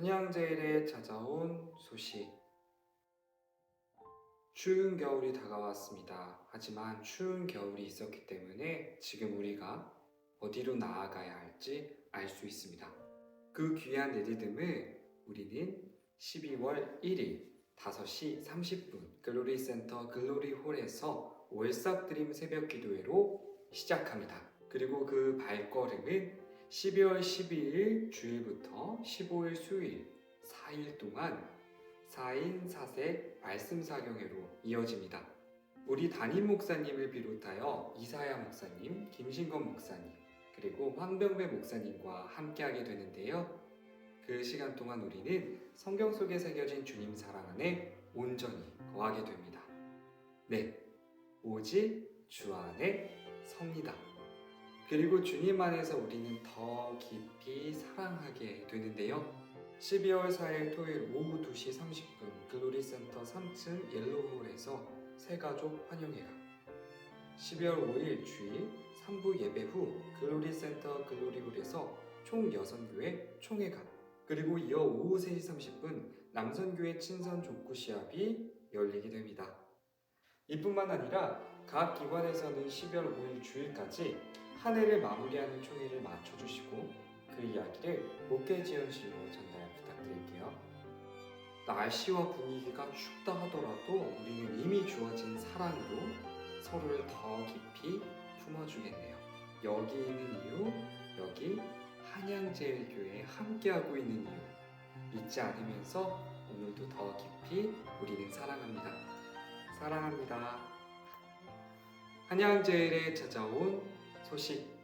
한양제일에 찾아온 소식. 추운 겨울이 다가왔습니다. 하지만 추운 겨울이 있었기 때문에 지금 우리가 어디로 나아가야 할지 알 수 있습니다. 그 귀한 리듬을 우리는 12월 1일 5시 30분 글로리 센터 글로리 홀에서 월삭 드림 새벽 기도회로 시작합니다. 그리고 그 발걸음은 12월 12일 주일부터 15일 수요일 4일 동안 4인 4색 말씀 사경회로 이어집니다. 우리 담임 목사님을 비롯하여 이사야 목사님, 김신건 목사님, 그리고 황병배 목사님과 함께하게 되는데요. 그 시간 동안 우리는 성경 속에 새겨진 주님 사랑 안에 온전히 거하게 됩니다. 네, 오직 주 안에 섭니다. 그리고 주님 안에서 우리는 더 깊이 사랑하게 되는데요. 12월 4일 토요일 오후 2시 30분 글로리 센터 3층 옐로우홀에서 새가족 환영회가 12월 5일 주일 3부 예배 후 글로리 센터 글로리홀에서 총 6교회 총회가 그리고 이어 오후 3시 30분 남선교회 친선 족구 시합이 열리게 됩니다. 이뿐만 아니라 각 기관에서는 12월 5일 주일까지 한 해를 마무리하는 총회를 맞춰주시고 그 이야기를 목회 지원실로 전달 부탁드릴게요. 날씨와 분위기가 춥다 하더라도 우리는 이미 주어진 사랑으로 서로를 더 깊이 품어주겠네요. 여기 있는 이유, 여기 한양제일교회에 함께하고 있는 이유 잊지 않으면서 오늘도 더 깊이 우리는 사랑합니다. 사랑합니다. 한양제일에 찾아온 소식